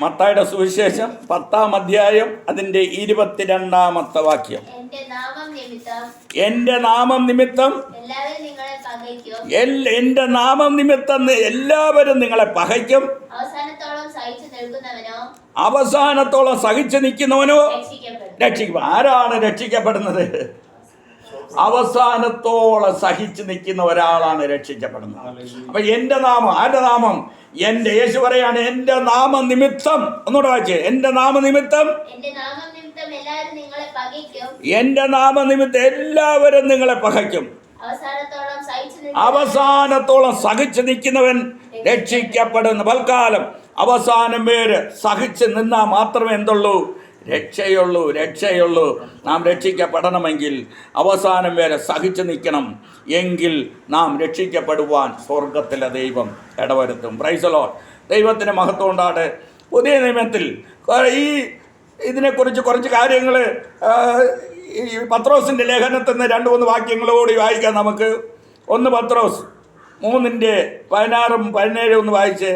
മത്തായുടെ സുവിശേഷം പത്താം അധ്യായം അതിന്റെ ഇരുപത്തിരണ്ടാമത്തെ വാക്യം. എന്റെ നാമം നിമിത്തം. എന്റെ നാമം നിമിത്തം. എല്ലാവരും നിങ്ങളെ പകയ്ക്കും. എന്റെ നാമം നിമിത്തം എല്ലാവരും നിങ്ങളെ പകയ്ക്കും. അവസാനത്തോളം സഹിച്ചു നിൽക്കുന്നവനോ? രക്ഷിക്കും ആരാണ് രക്ഷിക്കപ്പെടുന്നത്? അവസാനത്തോളം സഹിച്ചു നിൽക്കുന്ന ഒരാളാണ് രക്ഷിക്കപ്പെടുന്നത്. അപ്പൊ എന്റെ നാമം ആരുടെ നാമം? എന്റെ യേശു പറയാണ് എന്റെ നാമ നിമിത്തം ഒന്നുകൂടെ വായിച്ചേ. എന്റെ നാമ നിമിത്തം എന്റെ നാമം നിമിത്തം എല്ലാവരും നിങ്ങളെ പകയ്ക്കും. എന്റെ നാമ നിമിത്തം എല്ലാവരും നിങ്ങളെ പകയ്ക്കും. അവസാനത്തോളം സഹിച്ചു നിൽക്കുന്ന അവസാനത്തോളം സഹിച്ചു നിൽക്കുന്നവൻ രക്ഷിക്കപ്പെടുന്നു. തൽക്കാലം അവസാനം പേര് സഹിച്ച് നിന്നാൽ മാത്രമേ എന്തുള്ളൂ? രക്ഷയുള്ളൂ രക്ഷയുള്ളൂ. നാം രക്ഷിക്കപ്പെടണമെങ്കിൽ അവസാനം വരെ സഹിച്ചു നിൽക്കണം. എങ്കിൽ നാം രക്ഷിക്കപ്പെടുവാൻ സ്വർഗത്തിലെ ദൈവം ഇടവരുത്തും. പ്രൈസലോ ദൈവത്തിന് മഹത്വം ഉണ്ടാണ് പുതിയ നിയമത്തിൽ ഈ ഇതിനെക്കുറിച്ച് കുറച്ച് കാര്യങ്ങൾ ഈ പത്രോസിന്റെ ലേഖനത്തിൽ നിന്ന് രണ്ട് മൂന്ന് വാക്യങ്ങളോടി വായിക്കാം നമുക്ക്. ഒന്ന് പത്രോസ് മൂന്നിന്റെ പതിനാറും പതിനേഴും ഒന്ന് വായിച്ച്.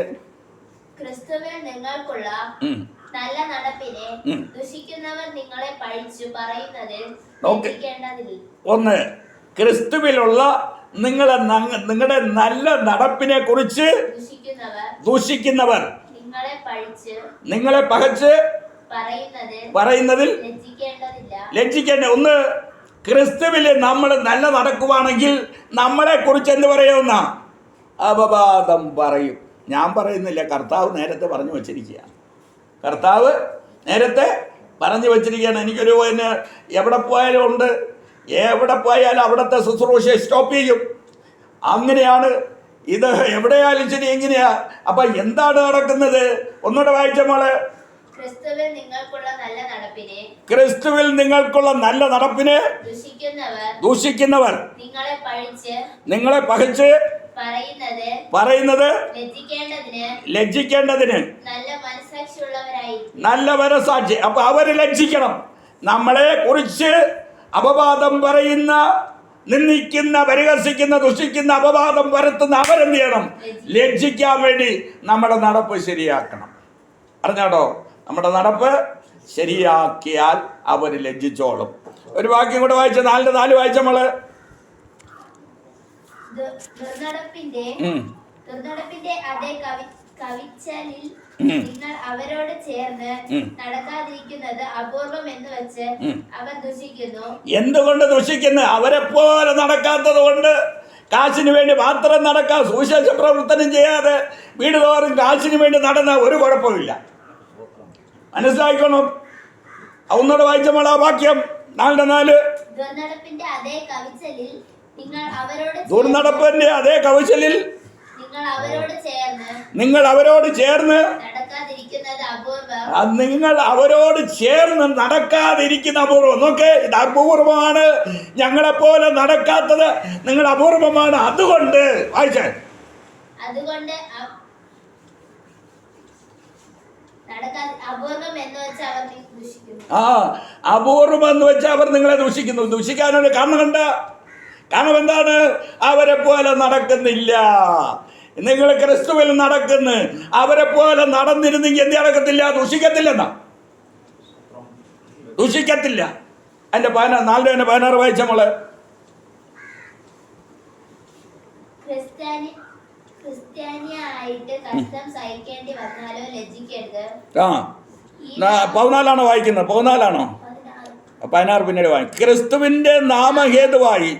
ക്രിസ്തുവിൽ നിങ്ങൾക്കുള്ള. നല്ല നടപ്പിനെ. ദുഷിക്കുന്നവർ നിങ്ങളെ പഴിച്ചു പറയുന്നത് ഒന്ന് ക്രിസ്തുവിലുള്ള നിങ്ങളെ നങ്ങ- നിങ്ങളുടെ നല്ല നടപ്പിനെ കുറിച്ച് ദുഷിക്കുന്നവർ നിങ്ങളെ പകച്ച് പറയുന്നതിൽ ലജ്ജിക്കേണ്ട ഒന്ന് ക്രിസ്തുവിൽ നമ്മൾ നല്ല നടക്കുവാണെങ്കിൽ നമ്മളെ കുറിച്ച് എന്ത് പറയുന്ന അപവാദം പറയും. ഞാൻ പറയുന്നില്ല കർത്താവ് നേരത്തെ പറഞ്ഞു വച്ചിരിക്കുക കർത്താവ് നേരത്തെ പറഞ്ഞു വച്ചിരിക്കുകയാണ് എനിക്കൊരു പിന്നെ എവിടെ പോയാലും ഉണ്ട്. എവിടെ പോയാലും അവിടുത്തെ ശുശ്രൂഷ സ്റ്റോപ്പ് ചെയ്യും. അങ്ങനെയാണ് ഇത് എവിടെയാലും ശരി എങ്ങനെയാ? അപ്പൊ എന്താണ് നടക്കുന്നത്? ഒന്നുകൂടെ വായിച്ച മോളെ. ക്രിസ്തുവിൽ നിങ്ങൾക്കുള്ള നല്ല നടപ്പിനെ ദുഷിക്കുന്നവർ നിങ്ങളെ പഴിച്ച് പറയുന്നത് ലജ്ജിക്കേണ്ടതിന് നല്ല മനസാക്ഷി അപ്പൊ അവർ ലജ്ജിക്കണം. നമ്മളെ കുറിച്ച് അപവാദം പറയുന്ന നിന്ദിക്കുന്ന പരിഹസിക്കുന്ന ദുഷിക്കുന്ന അപവാദം വരുത്തുന്ന അവരെന്ത് ചെയ്യണം? ലജ്ജിക്കാൻ വേണ്ടി നമ്മുടെ നടപ്പ് ശരിയാക്കണം. അറിഞ്ഞാടോ? നമ്മുടെ നടപ്പ് ശരിയാക്കിയാൽ അവർ ലജ്ജിച്ചോളും. ഒരു വാക്യം കൂടെ വായിച്ച? നാലിന്റെ നാല് വായിച്ച നമ്മൾ ദുർനടപ്പിന്റെ ഉം. അതേ കവി കവിച്ചലിൽ നിങ്ങൾ അവരോട് ചേർന്ന് നടക്കാതിരിക്കുന്നത് അപൂർവം എന്ന് വെച്ച്. അവർ ദുഷിക്കുന്നു. എന്തുകൊണ്ട് ദുഷിക്കുന്നു? അവരെ പോലെ നടക്കാത്തത് കൊണ്ട് കാശിന് വേണ്ടി മാത്രം നടക്കാൻ സുവിശേഷ പ്രവർത്തനം ചെയ്യാതെ വീട് തോറും കാശിന് വേണ്ടി നടന്ന ഒരു കുഴപ്പമില്ല മനസ്സിലാക്കണം ഒന്നുകൂടെ വായിച്ച മോളാ വാക്യം. നാലിന്റെ നാല്. അതേ കവിച്ചലിൽ ദുർനടപ്പിന്റെ അതേ കൗശലിൽ നിങ്ങൾ അവരോട് ചേർന്ന് നിങ്ങൾ അവരോട് ചേർന്ന് നടക്കാതിരിക്കുന്ന അപൂർവം. നോക്കേ ഇത് അപൂർവമാണ് ഞങ്ങളെപ്പോലെ നടക്കാത്തത് നിങ്ങൾ അപൂർവമാണ്. അതുകൊണ്ട് വായിച്ചേ. അതുകൊണ്ട് ആ അപൂർവം എന്ന് വെച്ചാൽ അവർ നിങ്ങളെ ദൂഷിക്കുന്നു. ദൂഷിക്കാനുള്ള കാരണം കണ്ട? കാരണം എന്താണ്? അവരെ പോലെ നടക്കുന്നില്ല. നിങ്ങൾ ക്രിസ്തുവിൽ നടക്കുന്നു. അവരെ പോലെ നടന്നിരുന്നെങ്കിൽ എന്ത് നടക്കത്തില്ല? ദൂഷിക്കത്തില്ലെന്നാ. ദൂഷിക്കത്തില്ല. എന്റെ പതിനാറ് നാല് തന്നെ പതിനാറ് വായിച്ച നമ്മൾ ആ. പതിനാലാണോ വായിക്കുന്നത്? പതിനാലാണോ? പതിനാറ്. പിന്നീട് വാങ്ങി. ക്രിസ്തുവിന്റെ നാമഹേതുവായി.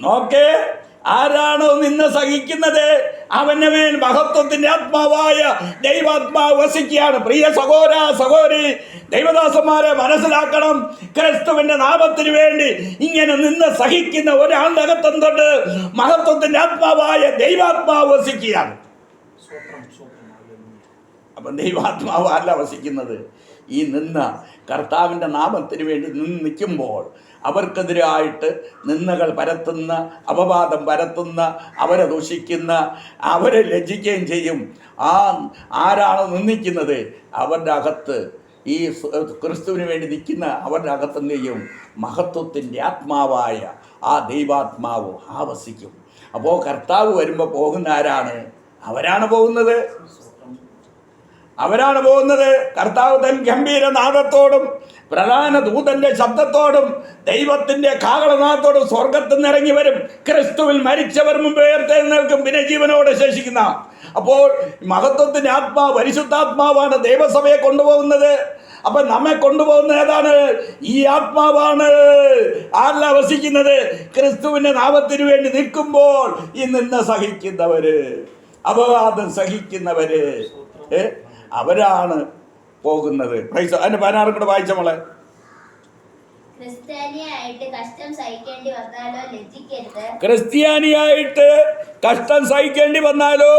നോക്കേ ആരാണോ നിന്നെ സഹിക്കുന്നത്? മഹത്വത്തിന്റെ മഹത്വത്തിന്റെ ആത്മാവായ ദൈവാത്മാവ് വസിക്കുകയാണ്. പ്രിയ സഹോര സഹോരി ദൈവദാസന്മാരെ മനസ്സിലാക്കണം. ക്രിസ്തുവിന്റെ നാമത്തിന് വേണ്ടി ഇങ്ങനെ നിന്ന് സഹിക്കുന്ന ഒരാളുടെ തൊട്ട് മഹത്വത്തിന്റെ ആത്മാവായ ദൈവാത്മാവ് വസിക്കുകയാണ്. അപ്പം ദൈവാത്മാവല്ല വസിക്കുന്നത്. ഈ നിന്ന കർത്താവിന്റെ നാമത്തിന് വേണ്ടി നിന്ന് നിൽക്കുമ്പോൾ അവർക്കെതിരായിട്ട് നിന്നകൾ പരത്തുന്ന അപവാദം പരത്തുന്ന അവരെ ദൂഷിക്കുന്ന അവരെ ലജ്ജിക്കുകയും ചെയ്യും. ആ ആരാണ് നിന്ദിക്കുന്നത് അവരുടെ അകത്ത് ഈ ക്രിസ്തുവിന് വേണ്ടി നിൽക്കുന്ന അവരുടെ അകത്തെന്തെയും മഹത്വത്തിന്റെ ആത്മാവായ ആ ദൈവാത്മാവ് ആവസിക്കും. അപ്പോൾ കർത്താവ് വരുമ്പോൾ പോകുന്ന ആരാണ്? അവരാണ് പോകുന്നത്. അവരാണ് പോകുന്നത്. കർത്താവ് തൻ ഗംഭീര നാദത്തോടും പ്രധാന ദൂതന്റെ ശബ്ദത്തോടും ദൈവത്തിന്റെ കാകളനാഥത്തോടും സ്വർഗത്തിൽ നിറങ്ങി വരും. ക്രിസ്തുവിൽ മരിച്ചവർ മുമ്പ് ഉയർത്തെഴുന്നേൽക്കും. പിന്നെ ജീവനോടെ ശേഷിക്കുന്ന. അപ്പോൾ മഹത്വത്തിന്റെ ആത്മാ പരിശുദ്ധാത്മാവാണ് ദൈവസഭയെ കൊണ്ടുപോകുന്നത്. അപ്പൊ നമ്മെ കൊണ്ടുപോകുന്ന ഏതാണ്? ഈ ആത്മാവാണ്. ആരില വസിക്കുന്നത്? ക്രിസ്തുവിന്റെ നാമത്തിന് വേണ്ടി നിൽക്കുമ്പോൾ ഈ നിന്ന് സഹിക്കുന്നവര്. അപവാദം സഹിക്കുന്നവര്. ഏ? അവരാണ് പോകുന്നത്. അതിന്റെ പതിനാറും കൂടെ വായിച്ച മോളെ. ക്രിസ്ത്യാനിയായിട്ട് കഷ്ടം സഹിക്കേണ്ടി വന്നാലോ?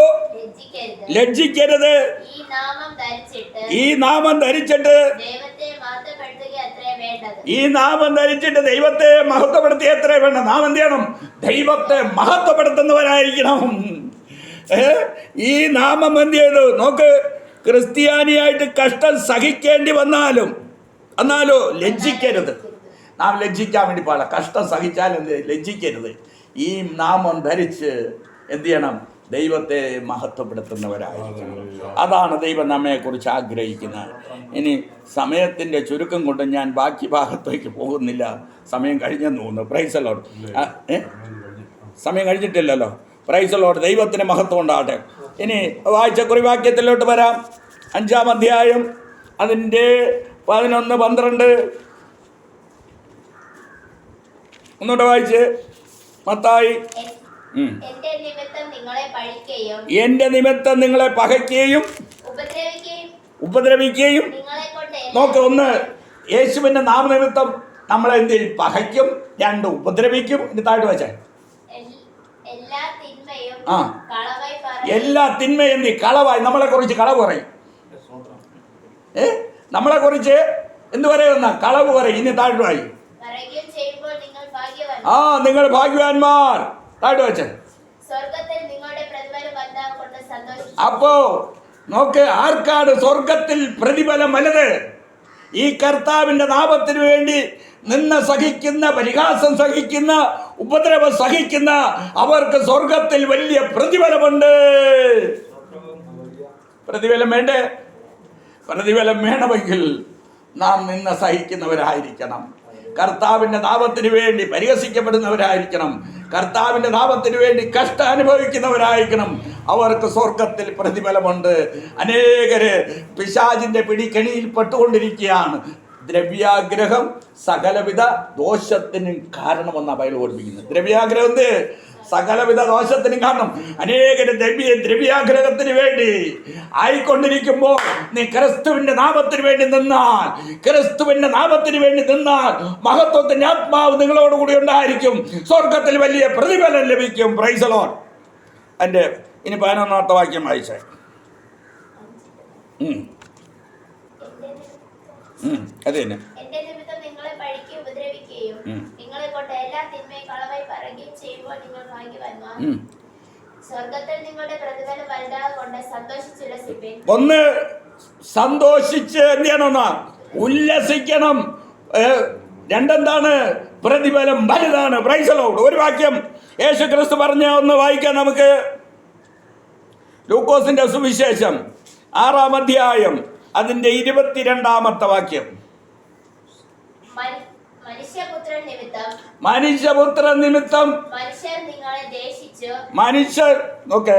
ലജ്ജിക്കരുത്. ഈ നാമം ധരിച്ചിട്ട് ഈ നാമം ധരിച്ചിട്ട് ദൈവത്തെ മാറ്റപ്പെടുത്തുക വേണ്ടത്? ഈ നാമം ധരിച്ചിട്ട് ദൈവത്തെ മഹത്വപ്പെടുത്തി എത്ര വേണ്ട നാം എന്ത് ചെയ്യണം? ദൈവത്തെ മഹത്വപ്പെടുത്തുന്നവരായിരിക്കണം. ഈ നാമം എന്ത് ചെയ്തു? നോക്ക്. ക്രിസ്ത്യാനിയായിട്ട് കഷ്ടം സഹിക്കേണ്ടി വന്നാലും എന്നാലോ ലജ്ജിക്കരുത്. നാം ലജ്ജിക്കാൻ വേണ്ടി പാടില്ല. കഷ്ടം സഹിച്ചാൽ എന്ത് ലജ്ജിക്കരുത്. ഈ നാമം ധരിച്ച് എന്ത് ചെയ്യണം? ദൈവത്തെ മഹത്വപ്പെടുത്തുന്നവരായിരിക്കണം. അതാണ് ദൈവം നമ്മെക്കുറിച്ച് ആഗ്രഹിക്കുന്നത്. ഇനി സമയത്തിന്റെ ചുരുക്കം കൊണ്ട് ഞാൻ ബാക്കി ഭാഗത്തേക്ക് പോകുന്നില്ല. സമയം കഴിഞ്ഞെന്ന് തോന്നുന്നു. പ്രൈസലോട് സമയം കഴിഞ്ഞിട്ടില്ലല്ലോ. പ്രൈസലോട് ദൈവത്തിന് മഹത്വം ഉണ്ടാകട്ടെ. ഇനി വായിച്ച വാക്യത്തിലോട്ട് വരാം. അഞ്ചാം അധ്യായം അതിന്റെ പതിനൊന്ന് പന്ത്രണ്ട്. ഒന്നുകൂടെ വായിച്ച്. മത്തായി. എന്റെ നിമിത്തം നിങ്ങളെ പകയ്ക്കുകയും ഉപദ്രവിക്കുകയും നോക്ക് ഒന്ന് യേശുവിന്റെ നാമനിമിത്തം നമ്മളെ എന്ത് ചെയ്യും? പകയ്ക്കും രണ്ട് ഉപദ്രവിക്കും. ഇനി താഴ്ത്തു വെച്ചാൽ ആ. എല്ലാ തിന്മയും നീ? കളവായി. നമ്മളെ കുറിച്ച് കളവ് പറയും. ഏ? നമ്മളെ കുറിച്ച് എന്ത് പറയുന്ന കളവ് പറയും. ഇനി താഴ്വായി. ആ നിങ്ങൾ ഭാഗ്യവാന്മാർ. താഴ്വ വെച്ചേ. അപ്പോ നോക്ക് ആർക്കാണ് സ്വർഗത്തിൽ പ്രതിഫലം വലുത് ഈ കർത്താവിന്റെ നാമത്തിനു വേണ്ടി നിന്ന് സഹിക്കുന്ന പരിഹാസം സഹിക്കുന്ന ഉപദ്രവം സഹിക്കുന്ന അവർക്ക് സ്വർഗത്തിൽ വലിയ പ്രതിഫലമുണ്ട്. പ്രതിഫലം വേണ്ടേ? പ്രതിഫലം വേണമെങ്കിൽ നാം നിന്ന് സഹിക്കുന്നവരായിരിക്കണം. കർത്താവിന്റെ നാമത്തിന് വേണ്ടി പരിഹസിക്കപ്പെടുന്നവരായിരിക്കണം. കർത്താവിന്റെ നാമത്തിന് വേണ്ടി കഷ്ടം അനുഭവിക്കുന്നവരായിരിക്കണം. അവർക്ക് സ്വർഗത്തിൽ പ്രതിഫലമുണ്ട്. അനേകര് പിശാചിന്റെ പിടിക്കണിയിൽ പെട്ടുകൊണ്ടിരിക്കുകയാണ്. ദ്രവ്യാഗ്രഹം സകലവിധ ദോഷത്തിനും കാരണമെന്നാണ് ബൈബിൾ ഓർമ്മിക്കുന്നത്. ദ്രവ്യാഗ്രഹം എന്ത്? സകലവിധ ദോഷത്തിനും കാരണം. അനേകര് ദ്രവ്യ ദ്രവ്യാഗ്രഹത്തിന് വേണ്ടി ആയിക്കൊണ്ടിരിക്കുമ്പോൾ നീ ക്രിസ്തുവിന്റെ നാമത്തിന് വേണ്ടി നിന്നാൽ ക്രിസ്തുവിന്റെ നാമത്തിന് വേണ്ടി നിന്നാൽ മഹത്വത്തിന്റെ ആത്മാവ് നിങ്ങളോട് കൂടി ഉണ്ടായിരിക്കും. സ്വർഗത്തിൽ വലിയ പ്രതിഫലം ലഭിക്കും. പ്രൈസലോൺ എന്റെ ഇനി പതിനൊന്നാമത്തെ വാക്യം വായിച്ചേ. അത് തന്നെ. എന്റെ നിമിത്തം നിങ്ങളെ ഉപദ്രവിക്കുകയും നിങ്ങളെ കൊണ്ട് എല്ലാ തിന്മയും കളവായി പറയുകയും ചെയ്യുമ്പോൾ നിങ്ങൾ ഭാഗ്യവാന്മാർ ഉം. സ്വർഗത്തിൽ നിങ്ങളുടെ പ്രതിഫലം സന്തോഷിച്ചുല്ലസിപ്പിൻ ഒന്ന് സന്തോഷിച്ച് എന്ത് ചെയ്യണമെന്നാ ഉല്ലസിക്കണം. രണ്ടെന്താണ്? പ്രതിഫലം വലുതാണ്. പ്രൈസലോട് ഒരു വാക്യം യേശു ക്രിസ്തു പറഞ്ഞ ഒന്ന് വായിക്കാം നമുക്ക്. ലൂക്കോസിന്റെ സുവിശേഷം. ആറാം അധ്യായം. അതിന്റെ ഇരുപത്തിരണ്ടാമത്തെ വാക്യം. മന- മനുഷ്യപുത്രൻ നിമിത്തം മനുഷ്യപുത്ര നിമിത്തം മനുഷ്യർ നിങ്ങളെ ദേഷിച്ചു മനുഷ്യർ ഓക്കെ.